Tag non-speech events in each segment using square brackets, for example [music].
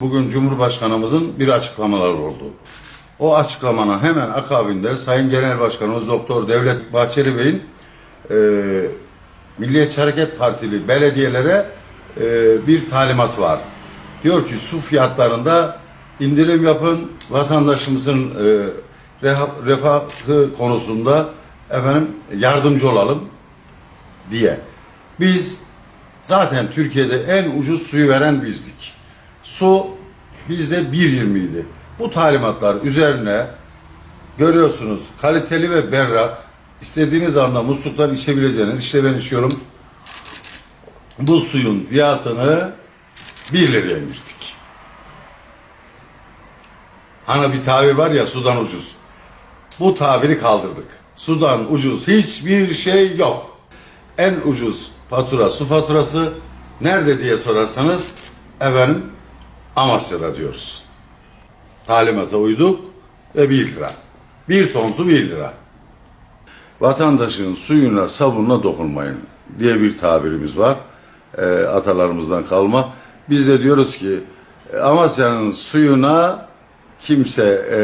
Bugün Cumhurbaşkanımızın bir açıklamaları oldu. O açıklamanın hemen akabinde Sayın Genel Başkanımız Doktor Devlet Bahçeli Bey'in e, Milliyetçi Hareket Partili belediyelere e, bir talimat var. Diyor ki su fiyatlarında indirim yapın, vatandaşımızın e, refahı konusunda efendim yardımcı olalım diye. Biz zaten Türkiye'de en ucuz suyu veren bizdik. Su bizde 1.20 idi. Bu talimatlar üzerine görüyorsunuz kaliteli ve berrak istediğiniz anda musluktan içebileceğiniz işte ben içiyorum bu suyun fiyatını 1 liraya indirdik. Hani bir tabir var ya sudan ucuz. Bu tabiri kaldırdık. Sudan ucuz hiçbir şey yok. En ucuz fatura su faturası nerede diye sorarsanız efendim Amasya'da diyoruz. Talimata uyduk ve 1 lira. Bir ton su 1 lira. Vatandaşın suyuna sabununa dokunmayın diye bir tabirimiz var. Ee, atalarımızdan kalma. Biz de diyoruz ki e, Amasya'nın suyuna kimse e,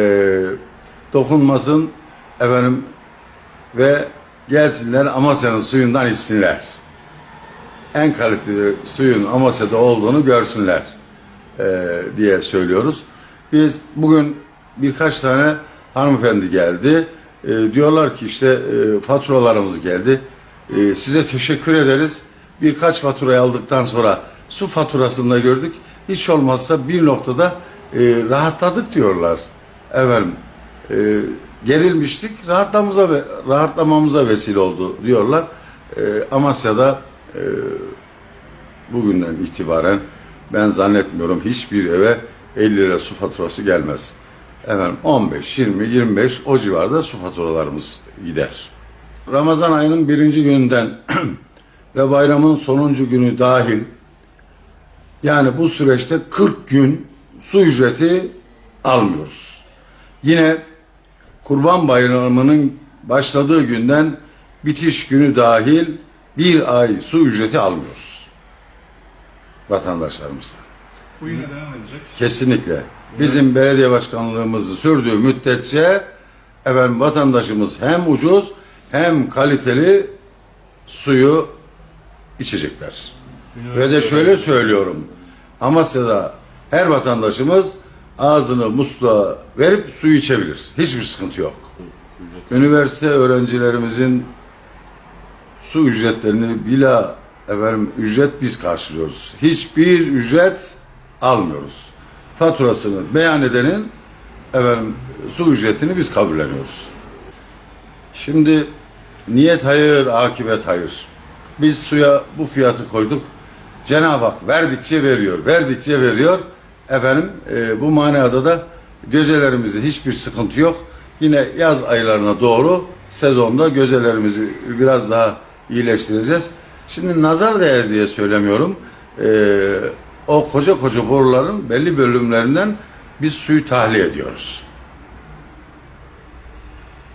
dokunmasın efendim ve gelsinler Amasya'nın suyundan içsinler. En kaliteli suyun Amasya'da olduğunu görsünler e, diye söylüyoruz. Biz bugün birkaç tane hanımefendi geldi. E, diyorlar ki işte e, faturalarımız geldi. E, size teşekkür ederiz. Birkaç faturayı aldıktan sonra su faturasında gördük. Hiç olmazsa bir noktada e, rahatladık diyorlar. Efendim e, gerilmiştik. Rahatlamamıza rahatlamamıza vesile oldu diyorlar. E, Amasya'da e, bugünden itibaren ben zannetmiyorum hiçbir eve 50 lira su faturası gelmez. Efendim 15, 20, 25 o civarda su faturalarımız gider. Ramazan ayının birinci gününden [clears throat] ve bayramın sonuncu günü dahil yani bu süreçte 40 gün su ücreti almıyoruz. Yine Kurban Bayramı'nın başladığı günden bitiş günü dahil bir ay su ücreti almıyoruz vatandaşlarımızdan. Bu yine devam edecek. Kesinlikle. Bizim belediye başkanlığımızı sürdüğü müddetçe efendim vatandaşımız hem ucuz hem kaliteli suyu içecekler. Ve de şöyle söylüyorum. Amasya'da her vatandaşımız ağzını musluğa verip suyu içebilir. Hiçbir sıkıntı yok. Üniversite öğrencilerimizin su ücretlerini bila efendim ücret biz karşılıyoruz. Hiçbir ücret almıyoruz. Faturasını beyan edenin efendim su ücretini biz kabulleniyoruz. Şimdi niyet hayır, akibet hayır. Biz suya bu fiyatı koyduk. Cenab-ı Hak verdikçe veriyor, verdikçe veriyor. Efendim e, bu manada da gözelerimizde hiçbir sıkıntı yok. Yine yaz aylarına doğru sezonda gözelerimizi biraz daha iyileştireceğiz. Şimdi nazar değer diye söylemiyorum. E, o koca koca boruların belli bölümlerinden biz suyu tahliye ediyoruz.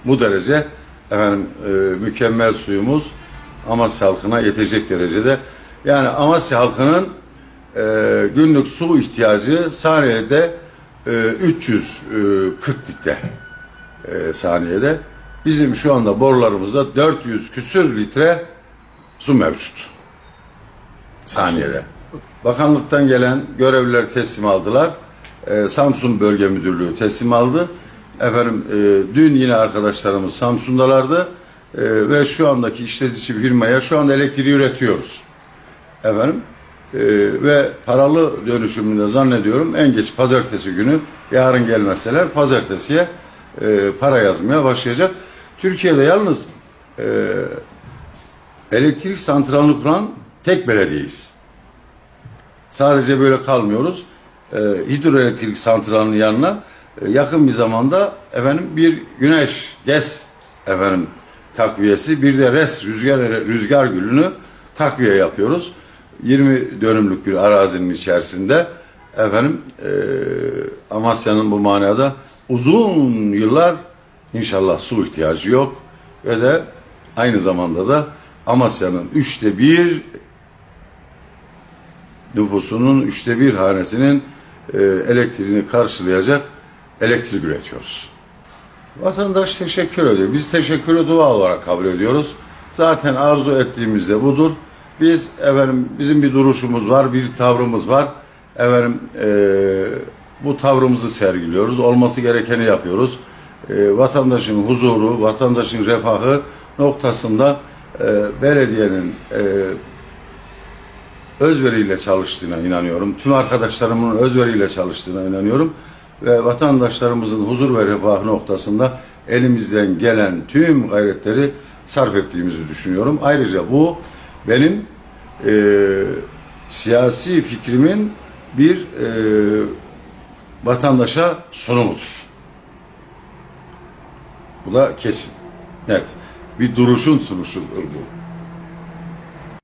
Bu derece efendim e, mükemmel suyumuz Amasya halkına yetecek derecede. Yani Amasya halkının e, günlük su ihtiyacı saniyede e, 340 litre e, saniyede. Bizim şu anda borularımızda 400 küsür litre su mevcut. Saniyede. Bakanlıktan gelen görevliler teslim aldılar. Ee, Samsun Bölge Müdürlüğü teslim aldı. Efendim e, dün yine arkadaşlarımız Samsun'dalardı. E, ve şu andaki işletici firmaya şu anda elektriği üretiyoruz. Efendim e, ve paralı dönüşümünde zannediyorum en geç pazartesi günü yarın gelmezseler pazartesiye e, para yazmaya başlayacak. Türkiye'de yalnız e, elektrik santralını kuran tek belediyeyiz. Sadece böyle kalmıyoruz. E, hidroelektrik santralının yanına e, yakın bir zamanda efendim bir güneş, GES efendim takviyesi, bir de res rüzgar rüzgar gülünü takviye yapıyoruz. 20 dönümlük bir arazinin içerisinde efendim e, Amasya'nın bu manada uzun yıllar inşallah su ihtiyacı yok ve de aynı zamanda da Amasya'nın üçte bir nüfusunun üçte bir hanesinin e, elektriğini karşılayacak elektrik üretiyoruz. Vatandaş teşekkür ediyor. Biz teşekkürü dua olarak kabul ediyoruz. Zaten arzu ettiğimiz de budur. Biz efendim bizim bir duruşumuz var, bir tavrımız var. Efendim eee, bu tavrımızı sergiliyoruz. Olması gerekeni yapıyoruz. Eee, vatandaşın huzuru, vatandaşın refahı noktasında eee, belediyenin eee özveriyle çalıştığına inanıyorum. Tüm arkadaşlarımın özveriyle çalıştığına inanıyorum. Ve vatandaşlarımızın huzur ve refah noktasında elimizden gelen tüm gayretleri sarf ettiğimizi düşünüyorum. Ayrıca bu benim eee, siyasi fikrimin bir eee, vatandaşa sunumudur. Bu da kesin, net. Bir duruşun sunuşudur bu.